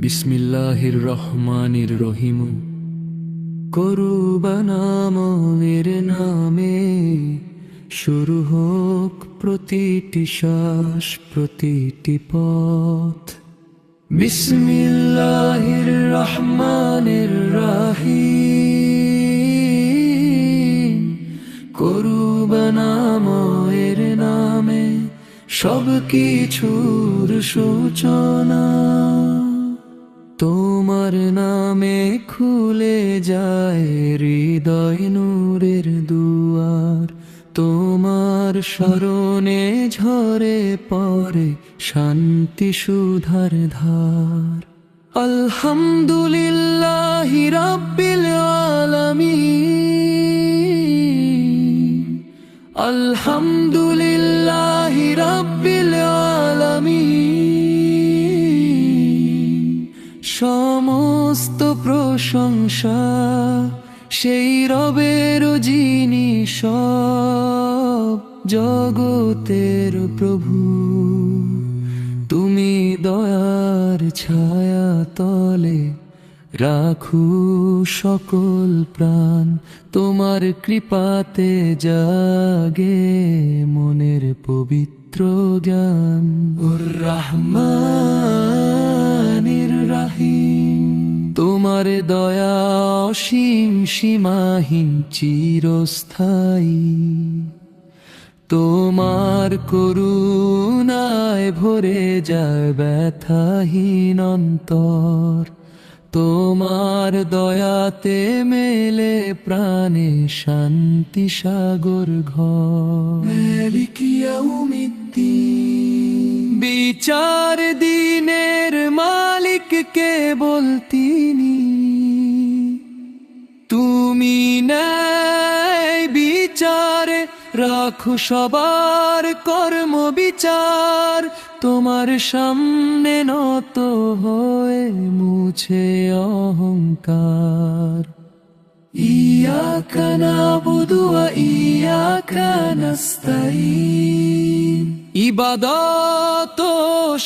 বিসমিল্লাহির রহমানির রহিম করুবানামের নামে শুরু হোক প্রতিটি শ্বাস প্রতিটি পথ বিসমিল্লাহির রহমানির রাহিম করুবানামের নামে সব কিছুর সূচনা। তোমার নামে খুলে যায় হৃদয় নূরের স্মরণে ঝরে পরে শান্তি সুধার ধার। আলহামদুলিল্লাহ রাব্বিল আলামিন। আলহামদুলিল্লাহ রাব্বিল আলামিন। সমস্ত প্রশংসা সেই রবের যিনি সব। জগতের প্রভু, তুমি দয়ার ছায়া তলে রাখু সকল প্রাণ, তোমার কৃপাতে জাগে মনের পবিত্র জ্ঞান। রহমানির রাহিম, তোমার দয়া অসীম সীমাহীন চিরস্থায়ী। তোমার করুণায় ভরে যায় ব্যথাহীন অন্তর। তোমার দয়াতে মেলে প্রাণে শান্তি সাগর ঘর। বিচার দিনের মালিক কেবল তিনি রাখো সবার কর্ম বিচার, তোমার সামনে নত হয়ে মুছে অহংকার। নাবুদু ওয়া ইয়াকা নাস্তাইন ইবাদত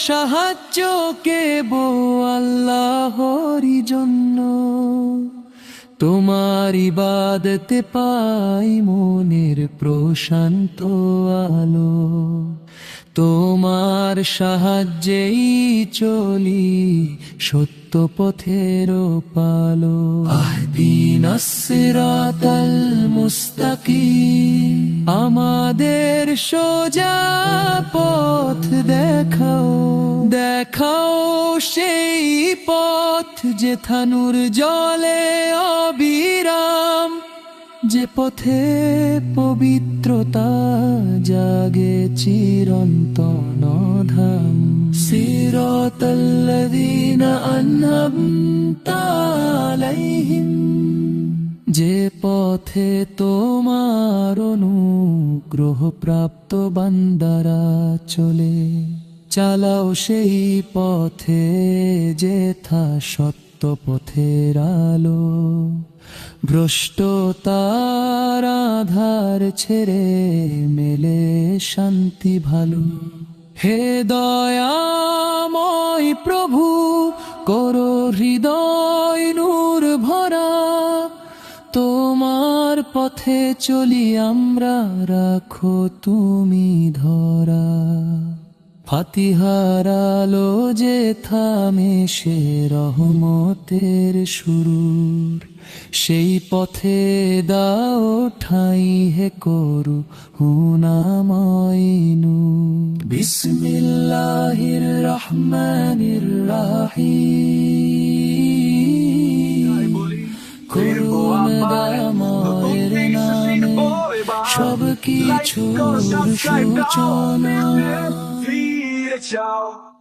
সাহায্য কেবো আল্লাহরই জন্য। তোমার ইবাদতে পাই মনের প্রশান্ত আলো। তোমার সাহায্যেই চলি সত্য পথের পালো আহদিনাসিরাতাল মুস্তাকিম। আমাদের সোজা পথ দেখাও। দেখাও সেই পথ যে থানুর জলে অবিরাম। যে পথে পবিত্রতা জাগে চিরন্তন ধাম আন'আমতা আলাইহিম। যে পথে তোমার অনুগ্রহ প্রাপ্ত বান্দারা চলে, চালাও সেই পথে যেথা সত্য পথের আলো। ভ্রষ্টতার আধার ছেড়ে মেলে শান্তি ভালো। হে দয়াময় প্রভু, করো হৃদয় নূর ভরা। তোমার পথে চলি আমরা, রাখো তুমি ধরা। ফাতিহার আলো যে থামে সে রহমতের সুরুর। সেই পথে দাও ঠাই হে করু হুনাময়নু বিসমিল্লাহির রহমানির রাহিম। করুণাময়ের নামে সব কিছুর সূচনা। 脚